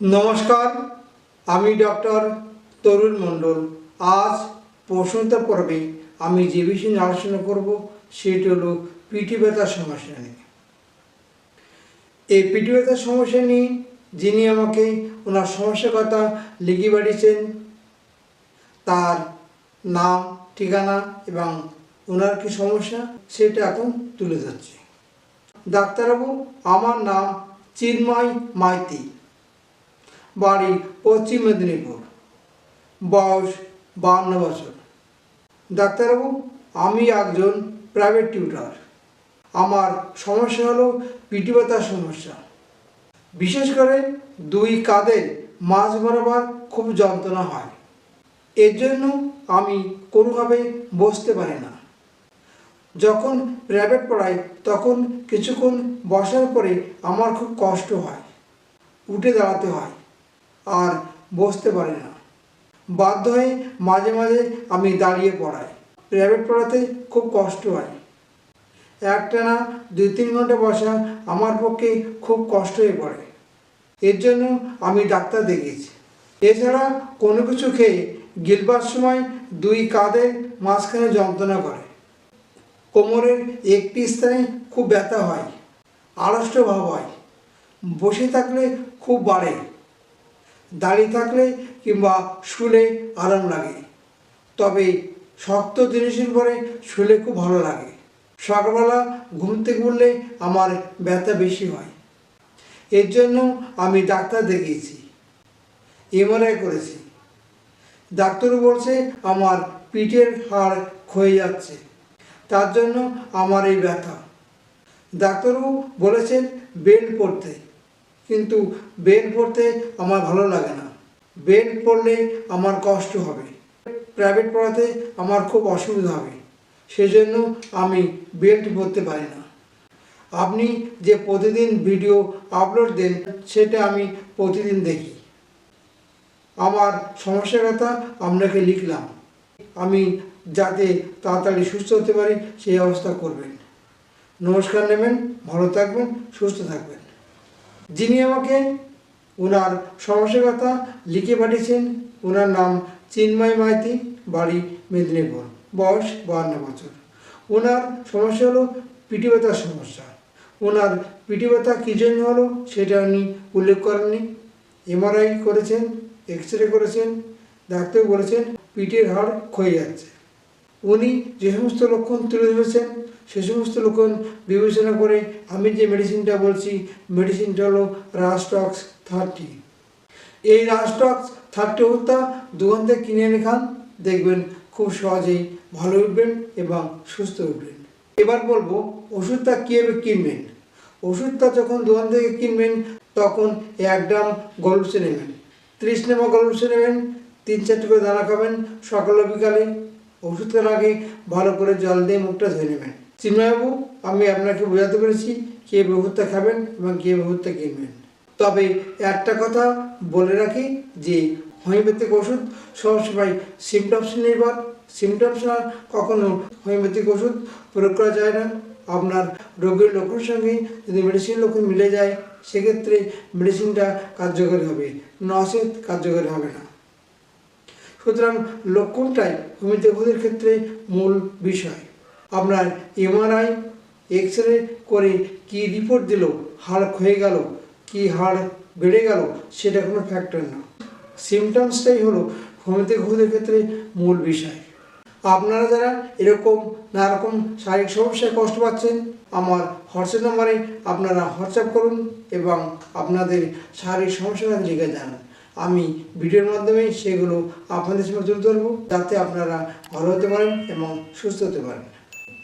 নমস্কার, আমি ডক্টর তরুণ মণ্ডল। আজ প্রশ্নোত্তর পর্বে আমি যে বিষয় নিয়ে আলোচনা করব, সেটি হলো পিঠি ব্যথার সমস্যা নিয়ে। এই পিঠি ব্যথার সমস্যা নিয়ে যিনি আমাকে ওনার সমস্যার কথা লিখে পাঠিয়েছেন, তার নাম, ঠিকানা এবং ওনার কি সমস্যা, সেটা এখন তুলে ধরছি। ডাক্তারবাবু, আমার নাম চিন্ময় মাইতি। বাড়ি পশ্চিম মেদিনীপুর। বয়স বাহান্ন বছর। ডাক্তারবাবু, আমি একজন প্রাইভেট টিউটার আমার সমস্যা হলো পিটি ব্যথার সমস্যা। বিশেষ করে দুই কাঁধে মাঝ বরাবর খুব যন্ত্রণা হয়। এর জন্য আমি কোনোভাবে বসতে পারি না। যখন প্রাইভেট পড়াই, তখন কিছুক্ষণ বসার পরে আমার খুব কষ্ট হয়। উঠে দাঁড়াতে হয়। আর বসতে পারি না। বাধ্য হয়ে মাঝে মাঝে আমি দাঁড়িয়ে পড়াই। প্রাইভেট পড়াতে খুব কষ্ট হয়। একটানা দুই তিন ঘণ্টা বসা আমার পক্ষে খুব কষ্ট হয়ে পড়ে। এর জন্য আমি ডাক্তার দেখিয়েছি। এছাড়া কোনো কিছু খেয়ে গিলবার সময় দুই কাঁধে মাঝখানে যন্ত্রণা করে। কোমরের একটি স্থানে খুব ব্যথা হয়। আড়ষ্ট ভাব হয়। বসে থাকলে খুব বাড়ে। দাঁড়িয়ে থাকলে কিংবা শুলে আরাম লাগে। তবে শক্ত জিনিসের পরে শুলে খুব ভালো লাগে। সকালবেলা ঘুম থেকে উঠলে আমার ব্যথা বেশি হয়। এর জন্য আমি ডাক্তার দেখিয়েছি। এমআরআই করেছি। ডাক্তারও বলছে আমার পিঠের হাড় ক্ষয়ে যাচ্ছে। তার জন্য আমার এই ব্যথা। ডাক্তারবাবু বলেছেন বেল্ট পরতে। কিন্তু বেল্ট পরতে আমার ভালো লাগে না। বেল্ট পরলে আমার কষ্ট হবে। প্রাইভেট পড়াতে আমার খুব অসুবিধা হবে। সেজন্য আমি বেল্ট পরতে পারি না। আপনি যে প্রতিদিন ভিডিও আপলোড দেন, সেটা আমি প্রতিদিন দেখি। আমার সমস্যার কথা আপনাকে লিখলাম। আমি যাতে তাড়াতাড়ি সুস্থ হতে পারি, সেই অবস্থা করবেন। নমস্কার নেবেন, ভালো থাকবেন, সুস্থ থাকবেন। যিনি আমাকে ওনার সমস্যার কথা লিখে পাঠিয়েছেন ওনার নাম চিন্ময় মাইতি, বাড়ি মেদিনীপুর, বয়স বাহান্ন বছর। ওনার সমস্যা হলো পিটি ব্যথার সমস্যা। ওনার পিটি ব্যথা কী জন্য হলো সেটা উনি উল্লেখ করেননি। এমআরআই করেছেন এক্স রে করেছেন, ডাক্তার বলেছেন পিঠের হাড় ক্ষয়ে যাচ্ছে। উনি যে সমস্ত লক্ষণ তুলে ধরেছেন সে সমস্ত লক্ষণ বিবেচনা করে আমি যে মেডিসিনটা বলছি মেডিসিনটা হলো রাস্টক্স থার্টি এই রাস্টক্স থার্টি ওষুধটা দোকান থেকে কিনে এনে খান, দেখবেন খুব সহজেই ভালো উঠবেন এবং সুস্থ উঠবেন। এবার বলব, ওষুধটা কীভাবে কিনবেন? ওষুধটা যখন দোকান থেকে কিনবেন, তখন এক গ্রাম গলুসে নেবেন। ত্রিশ নেমা গলুসে নেবেন, তিন চারটে করে দানা খাবেন, সকালে বিকালে। ওষুধ খাওয়ার আগে ভালো করে জল দিয়ে মুখটা ধুয়ে নেবেন। চিন্ময়বাবু, আমি আপনাকে বোঝাতে পেরেছি কে ওষুধটা খাবেন এবং কে ওষুধটা কিনবেন। তবে একটা কথা বলে রাখি যে, হোমিওপ্যাথিক ওষুধ সবসময় সিমটমস নির্ভর। সিমটমস না, কখনো হোমিওপ্যাথিক ওষুধ প্রয়োগ করা যায় না। আপনার রোগের লক্ষণের সঙ্গে যদি মেডিসিন লক্ষণ মিলে যায়, সেক্ষেত্রে মেডিসিনটা কার্যকরী হবে নসেত কার্যকরী হবে না। সুতরাং লক্ষণটাই হোমিওপ্যাথিক ওষুধের ক্ষেত্রে মূল বিষয়। আপনার এমআরআই এক্স রে করে কি রিপোর্ট দিল, হাড় ক্ষয়ে গেল, কি হাড় বেড়ে গেল, সেটা কোনো ফ্যাক্টর না। সিমটমসটাই হলো হোমিওপ্যাথিক ওষুধের ক্ষেত্রে মূল বিষয়। আপনারা যারা এরকম নানা রকম শারীরিক সমস্যায় কষ্ট পাচ্ছেন, আমার হোয়াটসঅ্যাপ নাম্বারে আপনারা হোয়াটসঅ্যাপ করুন এবং আপনাদের শারীরিক সমস্যার জিজ্ঞাসা জানান আমি ভিডিওর মাধ্যমে সেগুলো আপনাদের সামনে তুলে ধরবো, যাতে আপনারা ভালো হতে পারেন এবং সুস্থ হতে পারেন।